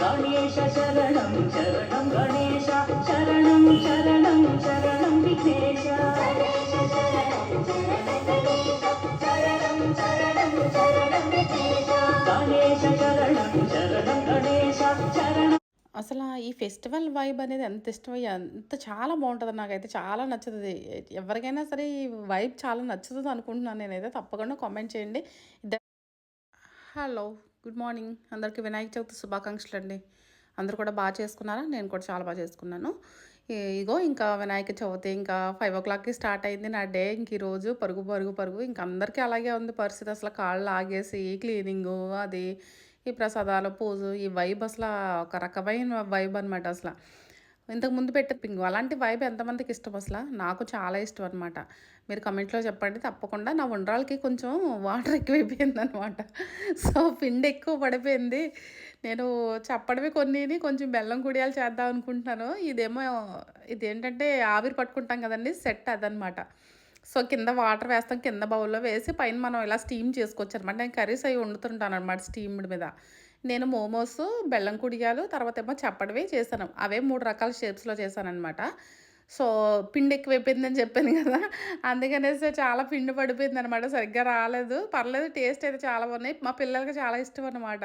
గణేశ శరణం శరణం గణేశ శరణం శరణం శరణం విఘ్నేశ. అసలు ఈ ఫెస్టివల్ వైబ్ అనేది ఎంత ఇష్టమయ్యా అంత చాలా బాగుంటుంది నాకైతే. చాలా నచ్చుతుంది. ఎవరికైనా సరే ఈ వైబ్ చాలా నచ్చుతుంది అనుకుంటున్నాను. నేనైతే తప్పకుండా కామెంట్ చేయండి. Hello good morning. అందరికీ వినాయక చవితి శుభాకాంక్షలు అండి అందరూ కూడా బాగా చేసుకున్నారా? నేను కూడా చాలా బాగా చేసుకున్నాను. ఇగో ఇంకా వినాయక చవితి ఇంకా ఫైవ్ ఓ క్లాక్కి స్టార్ట్ అయింది నా డే ఇంక ఈరోజు పరుగు పరుగు పరుగు. ఇంక అందరికీ అలాగే ఉంది పరిస్థితి. అసలు కాళ్ళు ఆగేసి క్లీనింగు అది ఈ ప్రసాదాలు పూజ ఈ వైబ్ అసలు ఒక రకమైన వైబ్ అనమాట అసలు. ఇంతకుముందు పెట్టే పింగు అలాంటి వైబ్ ఎంతమందికి ఇష్టం అసలు? నాకు చాలా ఇష్టం అనమాట మీరు కమెంట్లో చెప్పండి. తప్పకుండా నా ఉండ్రాలకి కొంచెం వాటర్ ఎక్కువైపోయింది అనమాట సో పిండి ఎక్కువ పడిపోయింది. నేను చప్పడమే కొన్ని కొంచెం బెల్లం కుడియాలు చేద్దాం అనుకుంటున్నాను. ఇదేమో ఇదేంటంటే ఆవిరి పట్టుకుంటాం కదండి సెట్ అదనమాట సో కింద వాటర్ వేస్తాం కింద బౌల్లో వేసి పైన మనం ఇలా స్టీమ్ చేసుకోవచ్చు అనమాట నేను కర్రీస్ అవి వండుతుంటాను అనమాట స్టీమ్డ్ మీద. నేను మోమోస్ బెల్లం కుడియాలు తర్వాత ఏమో చప్పడమే చేశాను. అవే మూడు రకాల షేప్స్లో చేశానమాట సో పిండి ఎక్కువైపోయిందని చెప్పాను కదా అందుకనేసి చాలా పిండి పడిపోయింది అనమాట సరిగ్గా రాలేదు. పర్లేదు టేస్ట్ అయితే చాలా బాగున్నాయి. మా పిల్లలకి చాలా ఇష్టం అనమాట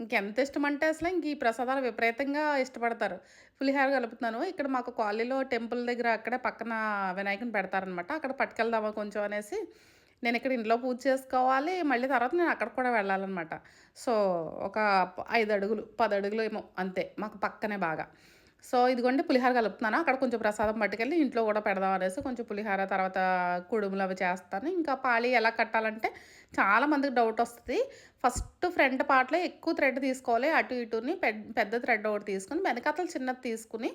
ఇంకెంత ఇష్టం అంటే అసలు ఇంక ఈ ప్రసాదాలు విపరీతంగా ఇష్టపడతారు. పులిహార కలుపుతున్నాను. ఇక్కడ మాకు కాలనీలో టెంపుల్ దగ్గర అక్కడే పక్కన వినాయకుని పెడతారనమాట. అక్కడ పట్టుకెళ్దామా కొంచెం అనేసి నేను ఇక్కడ ఇంట్లో పూజ చేసుకోవాలి. మళ్ళీ తర్వాత నేను అక్కడ కూడా వెళ్ళాలన్నమాట సో ఒక ఐదు అడుగులు పది అడుగులు ఏమో అంతే. మాకు పక్కనే బాగా. సో ఇదిగోండి పులిహార కలుపుతున్నాను. అక్కడ కొంచెం ప్రసాదం పట్టుకెళ్ళి ఇంట్లో కూడా పెడదాం అనేసి కొంచెం పులిహార తర్వాత కుడుములు అవి చేస్తాను. ఇంకా పాలి ఎలా కట్టాలంటే చాలా మందికి డౌట్ వస్తుంది. ఫస్ట్ ఫ్రంట్ పార్ట్లో ఎక్కువ థ్రెడ్ తీసుకోవాలి. అటు ఇటుని పెద్ద పెద్ద థ్రెడ్ ఒకటి తీసుకుని వెనకాతలు చిన్నది తీసుకుని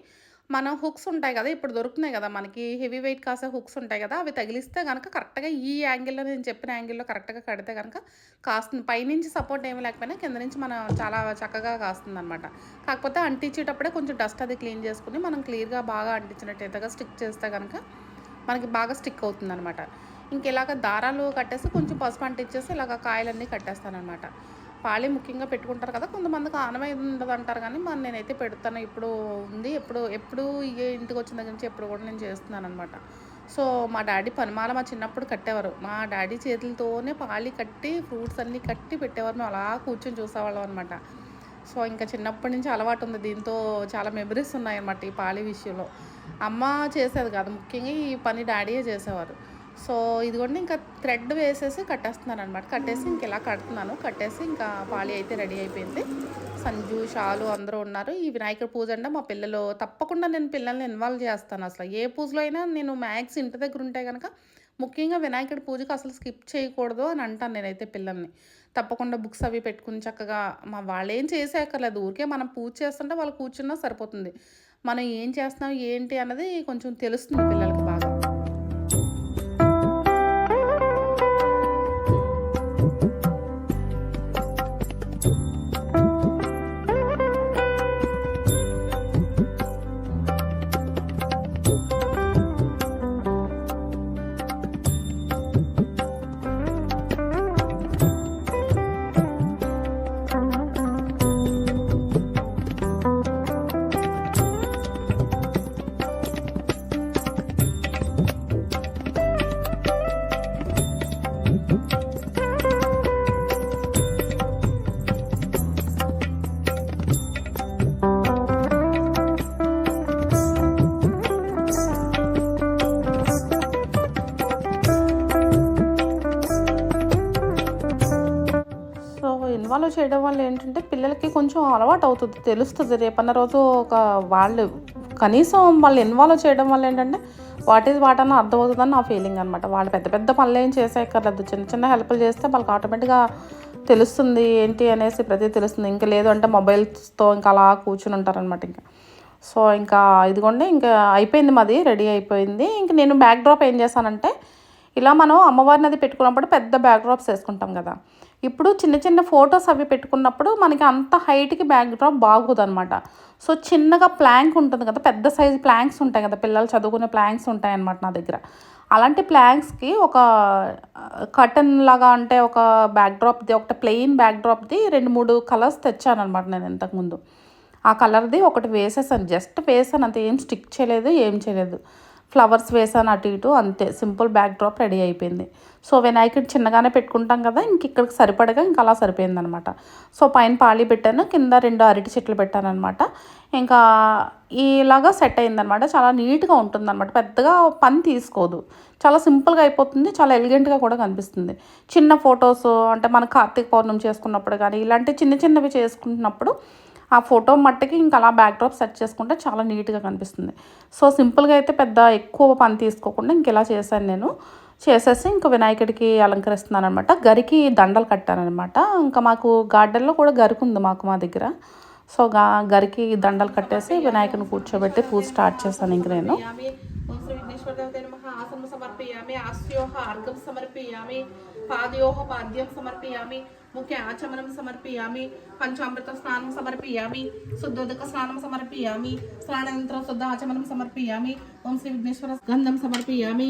మనం హుక్స్ ఉంటాయి కదా ఇప్పుడు దొరుకుతున్నాయి కదా మనకి హెవీ వెయిట్ కాసే హుక్స్ ఉంటాయి కదా అవి తగిలిస్తే కనుక కరెక్ట్గా ఈ యాంగిల్లో నేను చెప్పిన యాంగిల్లో కరెక్ట్గా కడితే కనుక కాస్తుంది. పైనుంచి సపోర్ట్ ఏమి లేకపోయినా కింద నుంచి మనం చాలా చక్కగా కాస్తుంది అనమాట కాకపోతే అంటించేటప్పుడే కొంచెం డస్ట్ అది క్లీన్ చేసుకుని మనం క్లియర్గా బాగా అంటించినట్టయితే స్టిక్ చేస్తే కనుక మనకి బాగా స్టిక్ అవుతుంది అనమాట ఇంక ఇలాగ దారాలు కట్టేసి కొంచెం పసుపు అంటించేసి ఇలాగ కాయలన్నీ కట్టేస్తాను అనమాట పాళి ముఖ్యంగా పెట్టుకుంటారు కదా కొంతమందికి ఆనమై ఉండదు అంటారు కానీ మరి నేనైతే పెడతాను ఇప్పుడు ఉంది. ఎప్పుడు ఎప్పుడు ఏ ఇంటికి వచ్చిన దగ్గర నుంచి ఎప్పుడు కూడా నేను చేస్తున్నాను అనమాట సో మా డాడీ పనిమాల మా చిన్నప్పుడు కట్టేవారు. మా డాడీ చేతులతోనే పాలి కట్టి ఫ్రూట్స్ అన్నీ కట్టి పెట్టేవారు. మేము అలా కూర్చొని చూసేవాళ్ళం అనమాట సో ఇంకా చిన్నప్పటి నుంచి అలవాటు ఉంది. దీంతో చాలా మెమరీస్ ఉన్నాయన్నమాట ఈ పాలి విషయంలో. అమ్మ చేసేది కాదు. ముఖ్యంగా ఈ పని డాడీయే చేసేవారు. సో ఇదిగోండి ఇంకా థ్రెడ్ వేసేసి కట్టేస్తున్నాను అనమాట కట్టేసి ఇంక ఇలా కడుతున్నాను. కట్టేసి ఇంకా పాలి అయితే రెడీ అయిపోయింది. సంజు షాలు అందరూ ఉన్నారు. ఈ వినాయకుడి పూజ అంటే మా పిల్లలు తప్పకుండా నేను పిల్లల్ని ఇన్వాల్వ్ చేస్తాను అసలు. ఏ పూజలో అయినా నేను మ్యాక్స్ ఇంటి దగ్గర ఉంటే కనుక ముఖ్యంగా వినాయకుడి పూజకి అసలు స్కిప్ చేయకూడదు అని అంటాను నేనైతే పిల్లల్ని. తప్పకుండా బుక్స్ అవి పెట్టుకుని చక్కగా మా వాళ్ళు ఏం చేసేయక్కర్లేదు. ఊరికే మనం పూజ చేస్తుంటే వాళ్ళు కూర్చున్నా సరిపోతుంది. మనం ఏం చేస్తున్నాం ఏంటి అన్నది కొంచెం తెలుస్తుంది పిల్లలకి. చేయడం వల్ల ఏంటంటే పిల్లలకి కొంచెం అలవాటు అవుతుంది. తెలుస్తుంది. రేపన్న రోజు ఒక వాళ్ళు కనీసం వాళ్ళు ఇన్వాల్వ్ చేయడం వల్ల ఏంటంటే వాట్ ఈజ్ వాట్ అన్న అర్థమవుతుందని నా ఫీలింగ్ అనమాట వాళ్ళు పెద్ద పెద్ద పనులు ఏం చేసేయక్కర్లేదు. చిన్న చిన్న హెల్ప్లు చేస్తే వాళ్ళకి ఆటోమేటిక్గా తెలుస్తుంది ఏంటి అనేసి ప్రతి తెలుస్తుంది. ఇంకా లేదు అంటే మొబైల్స్తో ఇంకా అలా కూర్చుని ఉంటారనమాట ఇంకా. సో ఇంకా ఇదిగోండి ఇంకా అయిపోయింది మాది రెడీ అయిపోయింది. ఇంక నేను బ్యాక్ డ్రాప్ ఏం చేశానంటే ఇలా మనం అమ్మవారిని అది పెట్టుకున్నప్పుడు పెద్ద బ్యాక్ డ్రాప్స్ వేసుకుంటాం కదా. ఇప్పుడు చిన్న చిన్న ఫొటోస్ అవి పెట్టుకున్నప్పుడు మనకి అంత హైట్కి బ్యాక్ డ్రాప్ సో చిన్నగా ప్లాంక్ ఉంటుంది కదా పెద్ద సైజు ప్లాంక్స్ ఉంటాయి కదా పిల్లలు చదువుకునే ప్లాంక్స్ ఉంటాయి అన్నమాట నా దగ్గర. అలాంటి ప్లాంక్స్కి ఒక కటన్ లాగా అంటే ఒక బ్యాక్ డ్రాప్ది ప్లెయిన్ బ్యాక్ డ్రాప్ది రెండు మూడు కలర్స్ తెచ్చాను అనమాట నేను ఇంతకుముందు. ఆ కలర్ది ఒకటి వేసేసాను. జస్ట్ వేసాను. అంత ఏం స్టిక్ చేయలేదు ఏం చేయలేదు. ఫ్లవర్స్ వేసాను అటు ఇటు అంతే. సింపుల్ బ్యాక్ డ్రాప్ రెడీ అయిపోయింది. సో వినాయకుడు చిన్నగానే పెట్టుకుంటాం కదా ఇంక ఇక్కడికి సరిపడగా ఇంకా అలా సరిపోయింది అనమాట సో పైన పాళీ పెట్టాను కింద రెండు అరటి చెట్లు పెట్టాను అనమాట ఇంకా ఇలాగా సెట్ అయిందనమాట. చాలా నీట్గా ఉంటుంది అనమాట పెద్దగా పని తీసుకోదు. చాలా సింపుల్గా అయిపోతుంది చాలా ఎలిగెంట్గా కూడా కనిపిస్తుంది. చిన్న ఫొటోస్ అంటే మన కార్తీక పౌర్ణమి చేసుకున్నప్పుడు కానీ ఇలాంటి చిన్న చిన్నవి చేసుకుంటున్నప్పుడు ఆ ఫోటో మట్టుకి ఇంకా అలా బ్యాక్ డ్రాప్ సెట్ చేసుకుంటే చాలా నీట్గా కనిపిస్తుంది. సో సింపుల్గా అయితే పెద్ద ఎక్కువ పని తీసుకోకుండా ఇంక ఇలా చేశాను నేను. చేసేసి ఇంకా వినాయకుడికి అలంకరిస్తున్నాను అనమాట గరికి దండలు కట్టానమాట ఇంకా మాకు గార్డెన్లో కూడా గరికి ఉంది మాకు మా దగ్గర. సో గా గరికి దండలు కట్టేసి వినాయకుని కూర్చోబెట్టి పూజ స్టార్ట్ చేశాను ఇంక నేను. సమర్పయామి. ఆస్యోహ అర్ఘం సమర్పయామి. పాదయోహ పాద్యం సమర్పయామి. ముఖ్య ఆచమనం సమర్పయామి పంచామృత స్నానం సమర్పయామి శుద్ధోదక స్నానం సమర్పయామి స్నానానంతరం శుద్ధ ఆచమనం సమర్పయామి ఓం శ్రీ విఘ్నేశ్వర గంధం సమర్పయామి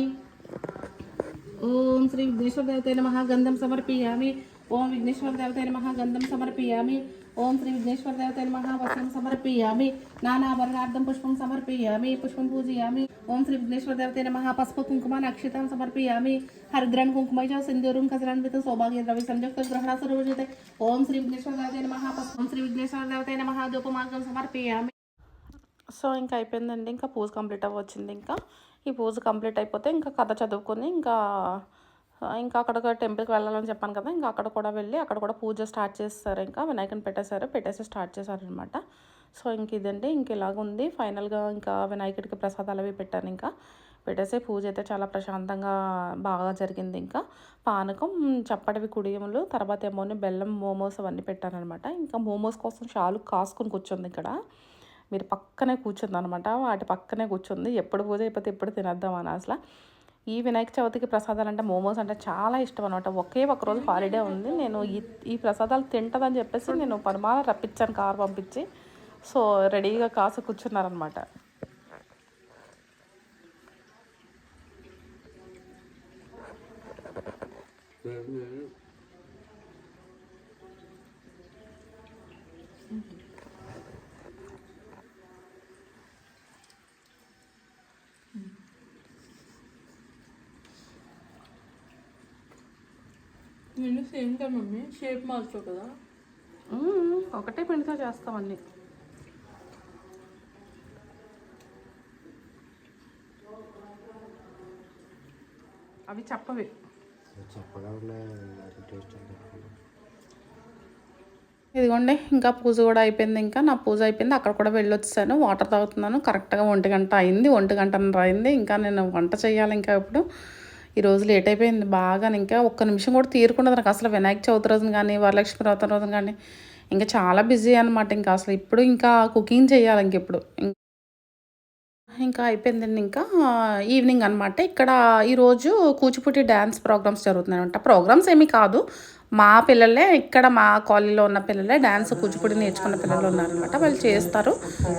ఓం శ్రీ విఘ్నేశ్వర దేవతే నమః గంధం సమర్పయామి ఓం విఘ్నేశ్వర దేవతైన మహా గంధం సమర్పయామి. ఓం శ్రీ విఘ్నేశ్వర దేవతైన మహా వస్త్రం సమర్పయామి. నానాభరణార్థం పుష్పం సమర్పయామి పుష్పం పూజయామి. ఓం శ్రీ విఘ్నేశ్వర దేవతైన నమః పసుపు కుంకుమ నక్షితం సమర్పయామి. హరిద్రాన్ కుంకుమైచ సింధూరం కసరాన్వితం సౌభాగ్య ద్రవ్య సంయుక్త గ్రహణ సర్వజిత ఓం శ్రీ విఘ్నేశ్వర దేవతైన మహా ఓం శ్రీ విఘ్నేశ్వర దేవతైన మహా ధూపమార్గం సమర్పయామి. సో ఇంకా అయిపోయిందండి. ఇంకా పూజ కంప్లీట్ అవ్వచ్చింది ఇంకా. ఈ పూజ కంప్లీట్ అయిపోతే ఇంకా కథ చదువుకొని ఇంకా ఇంకా అక్కడ టెంపుల్కి వెళ్ళాలని చెప్పాను కదా ఇంకా అక్కడ కూడా వెళ్ళి అక్కడ కూడా పూజ స్టార్ట్ చేస్తారు ఇంకా వినాయకుని పెట్టేశారు పెట్టేసి స్టార్ట్ చేశారనమాట. సో ఇంక ఇదండి. ఇంక ఇలాగ ఉంది ఫైనల్గా ఇంకా వినాయకుడికి ప్రసాదాలు అవి పెట్టాను ఇంకా. పెట్టేసి పూజ అయితే చాలా ప్రశాంతంగా బాగా జరిగింది ఇంకా. పానకం చప్పటివి కుడియములు తర్వాత ఏమో బెల్లం మోమోస్ అవన్నీ పెట్టానమాట ఇంకా మోమోస్ కోసం షాలు కాసుకొని కూర్చుంది ఇక్కడ. మీరు పక్కనే కూర్చుంది అనమాట వాటి పక్కనే కూర్చుంది. ఎప్పుడు పూజ అయిపోతే ఎప్పుడు తినేద్దామని అసలు. ఈ వినాయక చవితికి ప్రసాదాలు అంటే మోమోస్ అంటే చాలా ఇష్టం అనమాట ఒకే ఒక రోజు హాలిడే ఉంది. నేను ఈ ఈ ప్రసాదాలు తింటదని చెప్పేసి నేను పరమాల రప్పించాను కారు పంపించి. సో రెడీగా కాసు కూర్చున్నారనమాట నేను సేమ్ టైం మమ్మీ. షేప్ మార్చు కదా. ఒకటే పిండితో చేస్తామన్నీ అవి చెప్పవి. చెప్పగా ఇదిగోండి ఇంకా పూజ కూడా అయిపోయింది. ఇంకా నా పూజ అయిపోయింది. అక్కడ కూడా వెళ్ళొచ్చాను. వాటర్ తాగుతున్నాను. కరెక్ట్గా ఒంటి గంట అయింది. ఒంటి గంటన్నర అయింది. ఇంకా నేను వంట చేయాలి ఇంకా ఇప్పుడు ఈ రోజు లేట్ అయిపోయింది. బాగా ఇంకా ఒక్క నిమిషం కూడా తీరుకున్నది నాకు అసలు వినాయక చవితి రోజున కానీ వరలక్ష్మి వ్రతం రోజున కానీ ఇంకా చాలా బిజీ అనమాట ఇంకా అసలు ఇప్పుడు ఇంకా కుకింగ్ చేయాలి ఇంకెప్పుడు. ఇంకా అయిపోయిందండి. ఇంకా ఈవినింగ్ అనమాట ఇక్కడ ఈరోజు కూచిపూడి డ్యాన్స్ ప్రోగ్రామ్స్ జరుగుతున్నాయి అనమాట ప్రోగ్రామ్స్ ఏమీ కాదు. మా పిల్లలే ఇక్కడ మా కాలనీలో ఉన్న పిల్లలే డ్యాన్స్ కూచిపూడి నేర్చుకున్న పిల్లలు ఉన్నారనమాట వాళ్ళు చేస్తారు.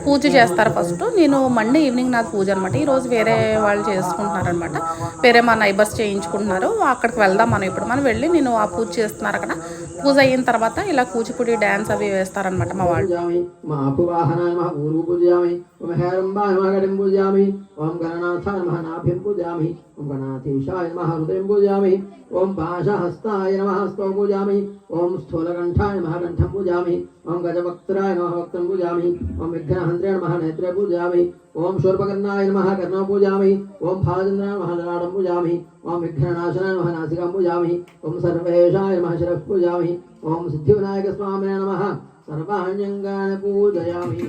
పూజ చేస్తారు ఫస్ట్. నేను మండే ఈవినింగ్ నాకు పూజ అనమాట ఈరోజు వేరే వాళ్ళు చేసుకుంటున్నారనమాట వేరే మా నైబర్స్ చేయించుకుంటున్నారు. అక్కడికి వెళ్దాం మనం. ఇప్పుడు మనం వెళ్ళి నేను ఆ పూజ చేస్తున్నారు అక్కడ పూజ అయిన తర్వాత ఇలా కూచిపూడి డ్యాన్స్ అవి వేస్తారనమాట మా వాళ్ళు. పూజయామి మహాపువాహనాయ మహా ఊరు పూజయామి ఓం హేరంబాయ నమః గడిం పూజయామి ఓం గణనాథాయ నమః నాభిం పూజయామి ఓం గణాధీశాయ నమః హృదయం పూజయామి ఓం పాశహస్తాయ నమః హస్తం పూజయామి ఓం స్థూలకంఠాయ నమః కంఠం పూజయామి ఓం గజవక్త్రాయ నమః వక్త్రం పూజయామి ఓం విఘ్నహంత్రే నమః నేత్రే పూజయామి ఓం శూర్పకర్ణాయ నమః కర్ణం పూజయామి ఓం ఫాలచంద్రాయ నమః లలాటం పూజయామి ఓం విఘ్ననాశనాయ నమః నాసికాం పూజయామి ఓం సర్వేషాయ నమః శిరః పూజయామి ఓం సిద్ధివినాయక స్వామినే నమః సర్వాణ్యంగాన పూజయామి